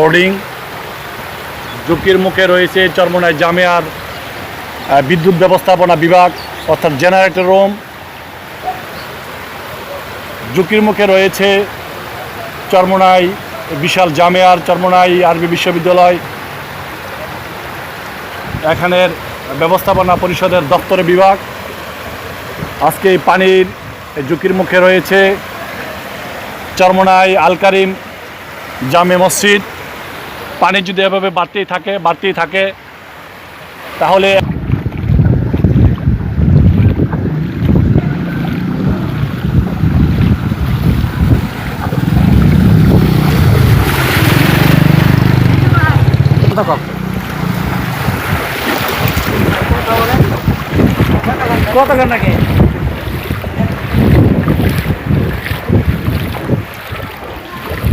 Boarding ঝুঁকির মুখে রয়েছে চরমনায় জামিয়ার বিদ্যুৎ ব্যবস্থাপনা বিভাগ, অর্থাৎ জেনারেটর রুম। ঝুঁকির মুখে রয়েছে চরমনাই বিশাল জামিয়ার চরমনাই আরবি বিশ্ববিদ্যালয়। এখানের ব্যবস্থাপনা পরিষদের দপ্তরে বিভাগ। আজকে পানির ঝুঁকির মুখে রয়েছে চরমনাই আল কারিম জামে মসজিদ। পানি যদি এভাবে বাড়তেই থাকে বাড়তেই থাকে তাহলে কত নাকি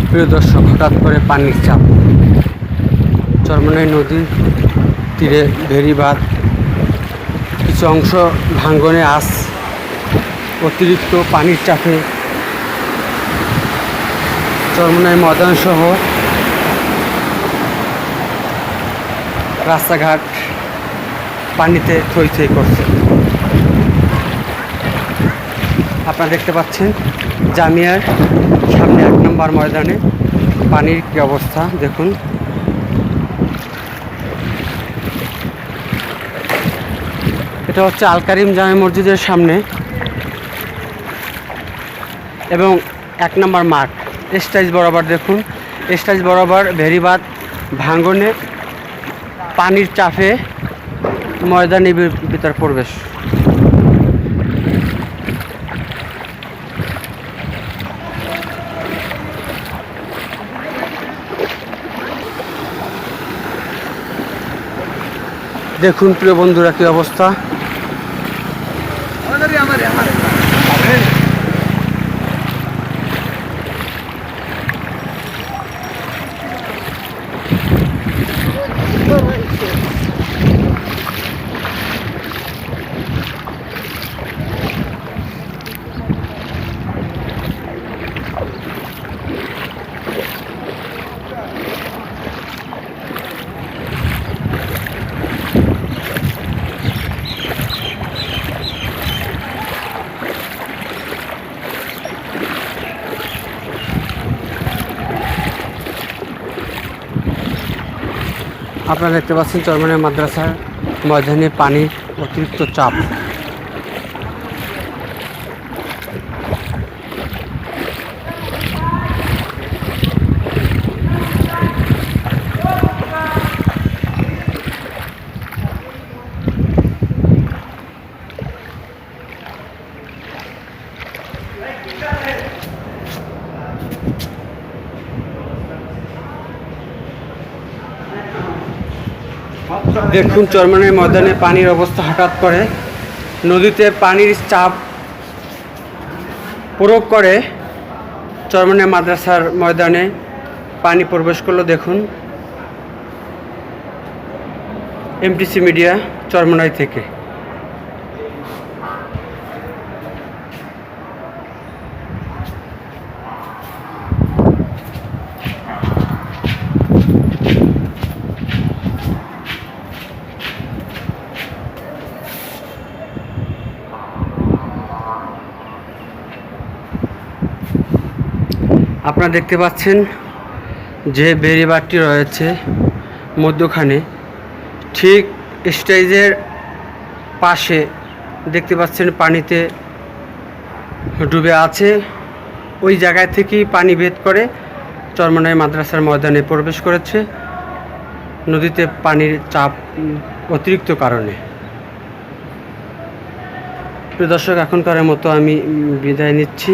প্রিয় দর্শক হঠাৎ করে পানির চাপ। চরমনাই নদীর তীরে ভেরিবাদ কিছু অংশ ভাঙ্গনে আস অতিরিক্ত পানির চাপে। চরমনাই ময়দান সহ রাস্তাঘাট পানিতে থই থই করছে। আপনারা দেখতে পাচ্ছেন, জামিয়ার সামনে এক নম্বর ময়দানে পানির কি অবস্থা, দেখুন। এটা হচ্ছে আল কারিম জামে মসজিদের সামনে। এবং এক নম্বর মাঠ, স্টাইজ বরাবর দেখুন। স্টাইজ বরাবর ভেরিবাদ ভাঙ্গনে পানির চাপে ময়দানি ভিতর প্রবেশ। দেখুন প্রিয় বন্ধুরা কি অবস্থা। আপনারা দেখতে পাচ্ছেন চরমানের মাদ্রাসার ময়দানে পানির অতিরিক্ত চাপ। দেখুন চরমানের ময়দানে পানির অবস্থা হঠাৎ করে। নদীতে পানির চাপ প্রয়োগ করে চরমানে মাদ্রাসার ময়দানে পানি প্রবেশ করল। দেখুন এমটিসি মিডিয়া চরমনাই থেকে। আপনারা দেখতে পাচ্ছেন যে বেরিবারটি রয়েছে মধ্যখানে। ঠিক স্টেজের পাশে দেখতে পাচ্ছেন পানিতে ডুবে আছে। ওই জায়গায় থেকেই পানি ভেদ করে চরমনাই মাদ্রাসার ময়দানে প্রবেশ করেছে। নদীতে পানির চাপ অতিরিক্ত কারণে। প্রিয় দর্শক এখনকারের মতো আমি বিদায় নিচ্ছি।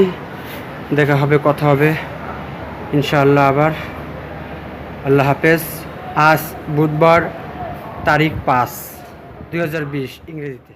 দেখা হবে, কথা হবে। ইনশাআল্লাহ আবার। আল্লাহ হাফেজ। আজ বুধবার তারিখ পাঁচ দুই ইংরেজিতে।